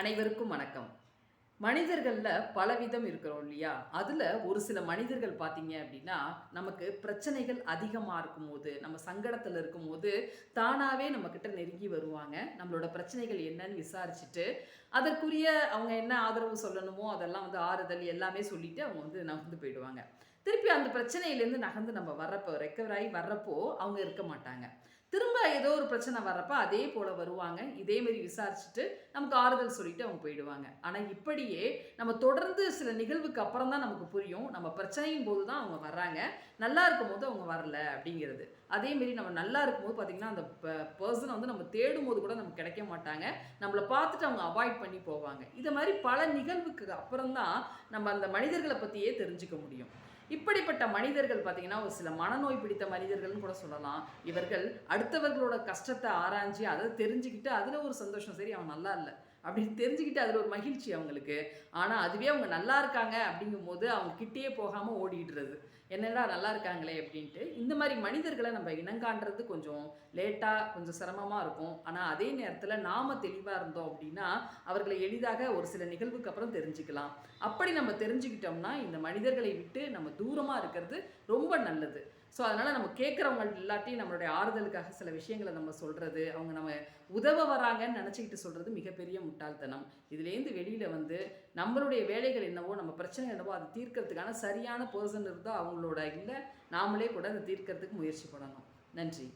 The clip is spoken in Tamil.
அனைவருக்கும் வணக்கம். மனிதர்களில் பலவிதம் இருக்கிறோம் இல்லையா? அதில் ஒரு சில மனிதர்கள் பார்த்தீங்க அப்படின்னா நமக்கு பிரச்சனைகள் அதிகமாக இருக்கும்போது நம்ம சங்கடத்தில் இருக்கும்போது தானாகவே நம்மக்கிட்ட நெருங்கி வருவாங்க. நம்மளோட பிரச்சனைகள் என்னன்னு விசாரிச்சுட்டு அதற்குரிய அவங்க என்ன ஆதரவு சொல்லணுமோ அதெல்லாம் வந்து ஆறுதல் எல்லாமே சொல்லிட்டு அவங்க வந்து நகர்ந்து போயிடுவாங்க. திருப்பி அந்த பிரச்சனையிலேருந்து நகர்ந்து நம்ம வர்றப்போ ரெக்கவர் ஆகி வர்றப்போ அவங்க இருக்க மாட்டாங்க. திரும்ப ஏதோ ஒரு பிரச்சனை வர்றப்ப அதே போல் வருவாங்க. இதே மாதிரி விசாரிச்சுட்டு நமக்கு ஆறுதல் சொல்லிட்டு அவங்க போயிடுவாங்க. ஆனால் இப்படியே நம்ம தொடர்ந்து சில நிகழ்வுக்கு அப்புறம் தான் நமக்கு புரியும். நம்ம பிரச்சனையின் போது தான் அவங்க வர்றாங்க. நல்லா இருக்கும் போது அவங்க வரல அப்படிங்கிறது. அதேமாரி நம்ம நல்லா இருக்கும்போது பார்த்தீங்கன்னா அந்த பர்சனை வந்து நம்ம தேடும் போது கூட நமக்கு கிடைக்க மாட்டாங்க. நம்மளை பார்த்துட்டு அவங்க அவாய்ட் பண்ணி போவாங்க. இது மாதிரி பல நிகழ்வுக்கு அப்புறம் தான் நம்ம அந்த மனிதர்களை பற்றியே தெரிஞ்சுக்க முடியும். இப்படிப்பட்ட மனிதர்கள் பார்த்தீங்கன்னா ஒரு சில மனநோய் பிடித்த மனிதர்கள்னு கூட சொல்லலாம். இவர்கள் அடுத்தவர்களோட கஷ்டத்தை ஆராய்ஞ்சு அதை தெரிஞ்சுக்கிட்டு அதில் ஒரு சந்தோஷம். சரி அவன் நல்லா இல்லை. அப்படின்னு தெரிஞ்சுக்கிட்டு அதில் ஒரு மகிழ்ச்சி அவங்களுக்கு. ஆனால் அதுவே அவங்க நல்லா இருக்காங்க அப்படிங்கும்போது அவங்க கிட்டேயே போகாமல் ஓடிடுறது. என்னடா நல்லா இருக்காங்களே அப்படின்ட்டு இந்த மாதிரி மனிதர்களை நம்ம இனங்காண்றது கொஞ்சம் லேட்டாக கொஞ்சம் சிரமமாக இருக்கும். ஆனால் அதே நேரத்தில் நாம் தெளிவாக இருந்தோம் அப்படின்னா அவர்களை எளிதாக ஒரு சில நிகழ்வுக்கு அப்புறம் தெரிஞ்சுக்கலாம். அப்படி நம்ம தெரிஞ்சுக்கிட்டோம்னா இந்த மனிதர்களை விட்டு நம்ம தூரமாக இருக்கிறது ரொம்ப நல்லது. ஸோ அதனால் நம்ம கேட்குறவங்க இல்லாட்டி நம்மளுடைய ஆறுதலுக்காக சில விஷயங்களை நம்ம சொல்கிறது அவங்க நம்ம உதவ வராங்கன்னு நினச்சிக்கிட்டு சொல்கிறது மிகப்பெரிய முட்டாள்தனம். இதுலேருந்து வெளியில் வந்து நம்மளுடைய வேலைகள் என்னவோ நம்ம பிரச்சனை என்னவோ அதை தீர்க்கறதுக்கான சரியான பர்சன் இருந்தால் அவங்களோட இல்லை நாமளே கூட அதை தீர்க்கறதுக்கு முயற்சி பண்ணணும். நன்றி.